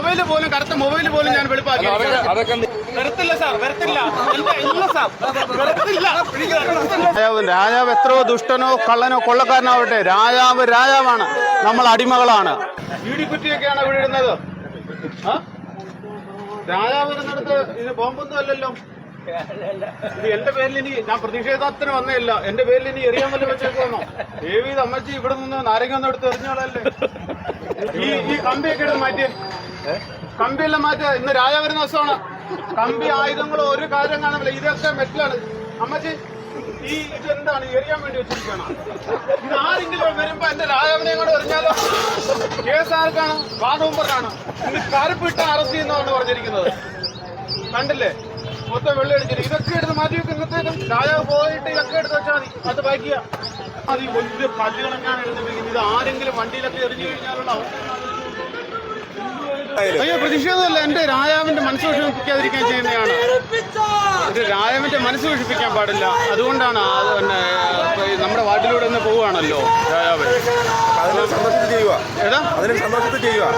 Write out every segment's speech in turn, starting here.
Mobile പോലും കറുത്ത mobile പോലും ഞാൻ വെളുപ്പാക്കി. വരത്തില്ല സാർ വരത്തില്ല എന്റെ ഇല്ല സാർ. വരത്തില്ല രാജാവ് രാജാവ് എത്രയോ ദുഷ്ടനോ കള്ളനോ കൊള്ളക്കാരനാവട്ടെ. രാജാവ് രാജാവാണ്. നമ്മൾ അടിമകളാണ്. വീടിക്കുറ്റിയൊക്കെയാണ് ഇവിടെ ഇടുന്നത്? രാജാവ് ഇരുന്നിടത്ത് ഇത് ബോംബൊന്നും അല്ലല്ലോ. ഇത് എന്റെ പേരിൽ ഇനി ഞാൻ പ്രതിഷേധത്തിന് വന്നേയില്ല. എന്റെ പേരിൽ ഇനി എറിയാൻ വല്ല വെച്ചേക്കുവാണോ? ദേവി അമ്മച്ചി ഇവിടെ നിന്ന് നാരങ്ങ ഒന്നും എടുത്ത് എറിഞ്ഞോളല്ലേ ഈ ഈ കമ്പിയൊക്കെ എടുത്ത് മാറ്റിയേ. കമ്പിയെല്ലാം മാറ്റുക ഇന്ന് രാജ വരുന്ന ദിവസമാണ്. കമ്പി ആയുധങ്ങളോ ഒരു കാര്യം കാണുന്നില്ല. ഇതൊക്കെ മെറ്റലാണ്. അമ്മച്ചി ഈ ഇത് എന്താണ്? എറിയാൻ വേണ്ടി വെച്ചിരിക്കണം ഇത് ആരെങ്കിലും വരുമ്പോ എന്റെ രാജാവിനെ കൂടെ എറിഞ്ഞാലോ? കേസ് ആർക്കാണ്? വാദവുമ്പറാണ് ഇത് കറുപ്പിട്ട് അറസ്റ്റ് ചെയ്യുന്നതാണ് പറഞ്ഞിരിക്കുന്നത്. കണ്ടില്ലേ? മൊത്തം വെള്ളം അടിച്ചിട്ട് ഇതൊക്കെ എടുത്ത് മാറ്റി വെക്കുന്നത്തേക്കും രാജാവ് പോയിട്ട് ഇതൊക്കെ എടുത്ത് വെച്ചാൽ മതി. അത് ബാക്കിയ അത് വലിയ കല്ലുകളെങ്ങാണ് എഴുതുന്നത് ഇത് ആരെങ്കിലും വണ്ടിയിലൊക്കെ എറിഞ്ഞു കഴിഞ്ഞാലുള്ള അവസ്ഥ അയ്യോ പ്രതിഷേധമല്ല. എന്റെ രാജാവിന്റെ മനസ്സ് വിഷമിപ്പിക്കാതിരിക്കാൻ ചെയ്യുന്നതാണ് ഇത് രാജാവിന്റെ മനസ്സ് വിഷമിപ്പിക്കാൻ പാടില്ല. അതുകൊണ്ടാണ് അത് പിന്നെ നമ്മുടെ വാട്ടിലൂടെ ഒന്ന് പോവുകയാണല്ലോ രാജാവ്.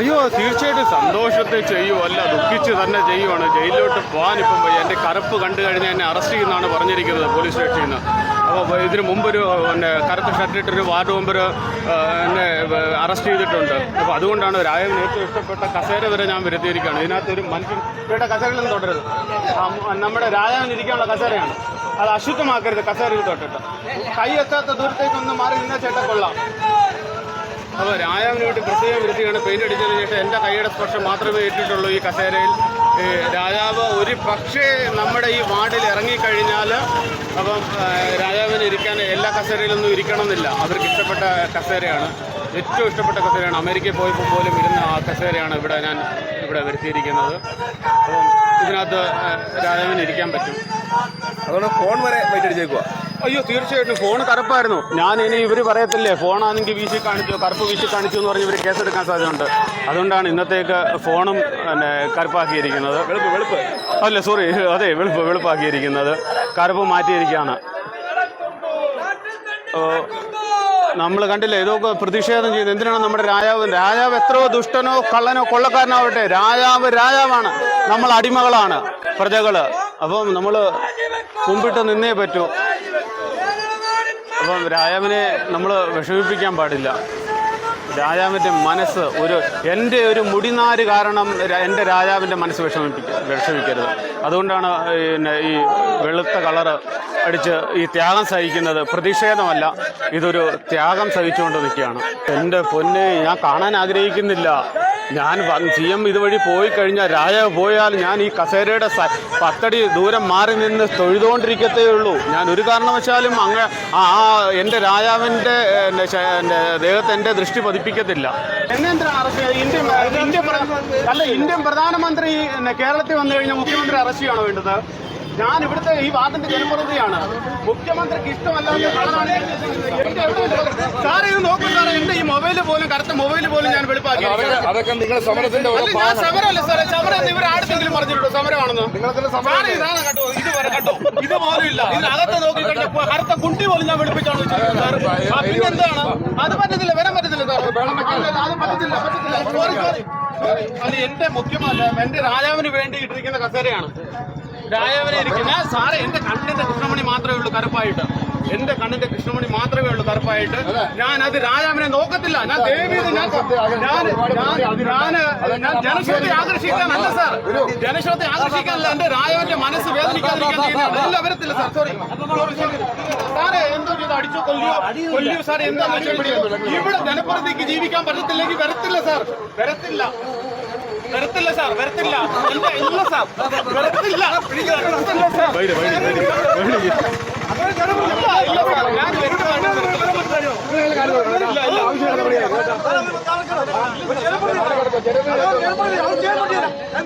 അയ്യോ തീർച്ചയായിട്ടും സന്തോഷത്തിൽ ചെയ്യുമല്ല ദുഃഖിച്ച് തന്നെ ചെയ്യുവാണ്. ജയിലിലോട്ട് പോകാൻ ഇപ്പം എന്റെ കറുപ്പ് കണ്ടു കഴിഞ്ഞാൽ എന്നെ അറസ്റ്റ് ചെയ്യുന്നതാണ് പറഞ്ഞിരിക്കുന്നത് പോലീസ് സ്റ്റേഷനിൽ നിന്ന്. അപ്പോൾ ഇതിന് മുമ്പൊരു പിന്നെ കറുത്ത ഷർട്ടിട്ടൊരു വാർഡ് മെമ്പർ എന്നെ അറസ്റ്റ് ചെയ്തിട്ടുണ്ട്. അപ്പോൾ അതുകൊണ്ടാണ് രായവിന് ഏറ്റവും ഇഷ്ടപ്പെട്ട കസേര വരെ ഞാൻ വരുത്തിയിരിക്കുകയാണ്. ഇതിനകത്ത് ഒരു മനുഷ്യൻ ഇവിടെ കസേരയിലൊന്നും തൊടരുത്. നമ്മുടെ രാജാവിന് ഇരിക്കാനുള്ള കസേരയാണ്. അത് അശുദ്ധമാക്കരുത് കസേരയിൽ തൊട്ടിട്ട്. കൈ എത്താത്ത ദൂരത്തേക്കൊന്ന് മാറി നിന്ന ചേട്ട കൊള്ളാം. അപ്പോൾ രാജാവിന് വേണ്ടി പ്രത്യേകം വൃത്തിയാണ് പെയിന്റ് അടിച്ചതിന് ശേഷം എന്റെ കൈയുടെ സ്പർശം മാത്രമേ ഏറ്റിട്ടുള്ളൂ ഈ കസേരയിൽ. രാജാവ് ഒരു പക്ഷേ നമ്മുടെ ഈ വാർഡിൽ ഇറങ്ങിക്കഴിഞ്ഞാൽ അപ്പം രാജാവിന് ഇരിക്കാൻ എല്ലാ കസേരയിലൊന്നും ഇരിക്കണമെന്നില്ല. അവർക്ക് ഇഷ്ടപ്പെട്ട കസേരയാണ്. ഏറ്റവും ഇഷ്ടപ്പെട്ട കസേരയാണ്. അമേരിക്കയിൽ പോയപ്പോൾ പോലും ഇരുന്ന ആ കസേരയാണ് ഇവിടെ ഞാൻ ഇവിടെ വരുത്തിയിരിക്കുന്നത്. അപ്പം ഇതിനകത്ത് രാജാവിന് ഇരിക്കാൻ പറ്റും. അതുകൊണ്ട് ഫോൺ വരെ വെയിറ്റ് അയ്യോ തീർച്ചയായിട്ടും. ഫോൺ കറുപ്പായിരുന്നു. ഞാൻ ഇനി ഇവർ പറയത്തില്ലേ ഫോണാണെങ്കിൽ വീശി കാണിച്ചു കറുപ്പ് വീശി കാണിച്ചു എന്ന് പറഞ്ഞ് ഇവർ കേസെടുക്കാൻ സാധ്യതയുണ്ട്. അതുകൊണ്ടാണ് ഇന്നത്തേക്ക് ഫോണും പിന്നെ കറുപ്പാക്കിയിരിക്കുന്നത്. വെളുപ്പ് വെളുപ്പ്. അല്ല സോറി അതെ വെളുപ്പ് വെളുപ്പാക്കിയിരിക്കുന്നത്. കറുപ്പ് മാറ്റിയിരിക്കുകയാണ്. നമ്മൾ കണ്ടില്ലേ ഇതൊക്കെ പ്രതിഷേധം ചെയ്യുന്നത്. എന്തിനാണ് നമ്മുടെ രാജാവ്? രാജാവ് എത്രയോ ദുഷ്ടനോ കള്ളനോ കൊള്ളക്കാരനാവട്ടെ. രാജാവ് രാജാവാണ്. നമ്മൾ അടിമകളാണ് പ്രജകൾ. അപ്പം നമ്മൾ കുമ്പിട്ട് നിന്നേ പറ്റൂ. അപ്പം രാജാവിനെ നമ്മൾ വിഷമിപ്പിക്കാൻ പാടില്ല. രാജാവിന്റെ മനസ്സ് ഒരു എന്റെ ഒരു മുടിനാര് കാരണം എന്റെ രാജാവിന്റെ മനസ്സ് വിഷമിപ്പിക്ക വിഷമിക്കരുത്. അതുകൊണ്ടാണ് പിന്നെ ഈ വെളുത്ത കളറ് അടിച്ച് ഈ ത്യാഗം സഹിക്കുന്നത് പ്രതിഷേധമല്ല. ഇതൊരു ത്യാഗം സഹിച്ചുകൊണ്ട് നിൽക്കുകയാണ്. എന്റെ പൊന്നെ ഞാൻ കാണാൻ ആഗ്രഹിക്കുന്നില്ല. ഞാൻ സി എം ഇതുവഴി പോയി കഴിഞ്ഞാൽ രാജാവ് പോയാൽ ഞാൻ ഈ കസേരയുടെ പത്തടി ദൂരം മാറി നിന്ന് തൊഴുതുകൊണ്ടിരിക്കത്തേ ഉള്ളൂ ഞാൻ ഒരു കാരണവശാലും അങ്ങ് ആ എന്റെ രാജാവിന്റെ എന്റെ എന്റെ ദേഹത്ത് എന്റെ ദൃഷ്ടി പതിപ്പിക്കത്തില്ല. അല്ല ഇന്ത്യൻ പ്രധാനമന്ത്രി കേരളത്തിൽ വന്നു കഴിഞ്ഞാൽ മുഖ്യമന്ത്രി അറസ്റ്റ് ചെയ്യണോ വേണ്ടത്? ഞാൻ ഇവിടുത്തെ ഈ വാർഡിന്റെ ജനപ്രതിയാണ് മുഖ്യമന്ത്രിക്ക് ഇഷ്ടമല്ലാത്ത കളറാണ് എന്റെ എവിടെ- സാറേ ഇത് നോക്കൂ സാറേ എന്റെ ഈ മൊബൈൽ പോലും കറുത്ത മൊബൈൽ പോലും ഞാൻ വെളുപ്പാക്കി. അതൊക്കെ അതൊക്കെ സമരത്തിന്റെ ഞാൻ. സമരമല്ല സാറേ. സമരം എന്ന് ഇവർ ആടുത്തെങ്കിലും പറഞ്ഞിട്ടുണ്ടോ? സമരമാണെന്ന്? സാറേ ഇതാണ് കേട്ടോ ഇത് വരെ കേട്ടോ. ഇത് പോലും ഇല്ല ഇതിനകത്ത് നോക്കി കഴിഞ്ഞപ്പോ കറുത്ത കുണ്ടി പോലും ഞാൻ വെളുപ്പിച്ചാണ് ആ, പിന്നെന്താണ് അത് പറ്റത്തില്ല വരാൻ പറ്റത്തില്ല സാർ അത് പറ്റത്തില്ല പറ്റത്തില്ല. സോറി സോറി അത് എന്റെ മുഖ്യമല്ല എന്റെ രാജാവിന് വേണ്ടി ഇട്ടിരിക്കുന്ന കസേരയാണ്. രാജാവിനെ ഇരിക്കുന്ന സാറേ എന്റെ കണ്ണിന്റെ കൃഷ്ണമണി മാത്രമേ ഉള്ളൂ കറുപ്പായിട്ട്. എന്റെ കണ്ണിന്റെ കൃഷ്ണമണി മാത്രമേ ഉള്ളൂ കറുപ്പായിട്ട് ഞാൻ അത് രാജാവിനെ നോക്കത്തില്ല. ഞാൻ ദേവി ഞാൻ ഞാൻ ജനശ്രദ്ധ ആകർഷിക്കാനല്ല സാർ. ജനശ്രദ്ധ ആകർഷിക്കാനല്ല എന്റെ രാജാവിന്റെ മനസ്സ് വേദനിക്കാതിരിക്കാൻ വരത്തില്ല സാർ. സോറി സാറേ എന്തോ ചെയ്ത്? അടിച്ചു കൊല്ലിയോ കൊല്ലിയോ സാർ എന്താ ഇവിടെ ജനപ്രതിക്ക് ജീവിക്കാൻ പറ്റത്തില്ലെങ്കിൽ വരത്തില്ല സാർ. വരത്തില്ല. വരത്തില്ല സാർ. വരത്തില്ല. ഇല്ല സാർ. വരത്തില്ല. വരത്തില്ല സാർ ഇല്ല, ഇല്ല സാർ ഞാൻ വരത്തില്ല ജനപ്രതിനിധി എന്ന് പറഞ്ഞു കഴിഞ്ഞാൽ ഞാൻ കറുപ്പെടുത്തോ സാർ? ഞാൻ എവിടെയെങ്കിലും സാർ കറുപ്പുണ്ടോ? സാർ എവിടെയെങ്കിലും കറുപ്പുണ്ടോ സാർ? സാർ എന്റെ ശരീരത്തിൽ ഞാൻ കണ്ണടച്ചോ? ഞാൻ മുഖ്യമന്ത്രി വരുന്നവരെ ഞാൻ കണ്ണടച്ചോ? ഞാൻ കണ്ണടച്ചോ? ഞാൻ മുഖ്യമന്ത്രി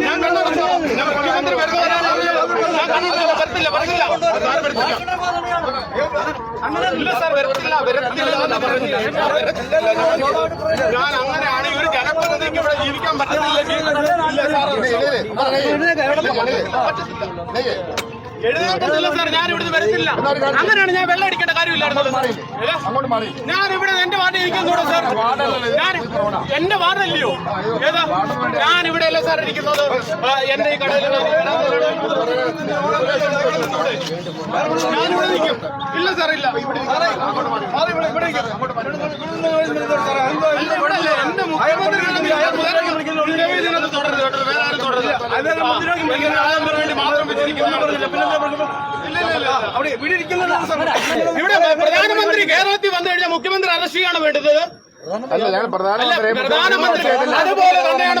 ഞാൻ വരത്തില്ല. ഇല്ല സാർ വരത്തില്ല വരത്തില്ലെന്ന് പറഞ്ഞു. ഞാൻ അങ്ങനെയാണ് ഈ ഒരു ജനപ്രതിനിധിക്ക് ഇവിടെ ജീവിക്കാൻ പറ്റുന്നില്ല ഇല്ല. സാർ സാർ ഞാൻ ഇവിടുന്ന് വരത്തില്ല. അങ്ങനെയാണ് ഞാൻ വെള്ളം അടിക്കേണ്ട കാര്യമില്ലായിരുന്നു. ഞാൻ ഇവിടെ എന്റെ വാർഡ് ഇരിക്കുന്നുണ്ടോ സാർ ഞാൻ എന്റെ വാർഡല്ലയോ? ഏതാ? ഞാൻ ഇവിടെ അല്ല സാർ ഇരിക്കുന്നത്? എന്റെ ഈ നിൽക്കും. ഇല്ല സാർ ഇല്ല? എന്റെ മുഖ്യമന്ത്രി തുടരുത്. വേറെ ആരും തുടരുത്. ഇവിടെ പ്രധാനമന്ത്രി കേരളത്തിൽ വന്നു കഴിഞ്ഞാൽ മുഖ്യമന്ത്രി അറസ്റ്റ് ചെയ്യാണ് വേണ്ടത്? അല്ല പ്രധാനമന്ത്രി അതുപോലെ തന്നെയാണ്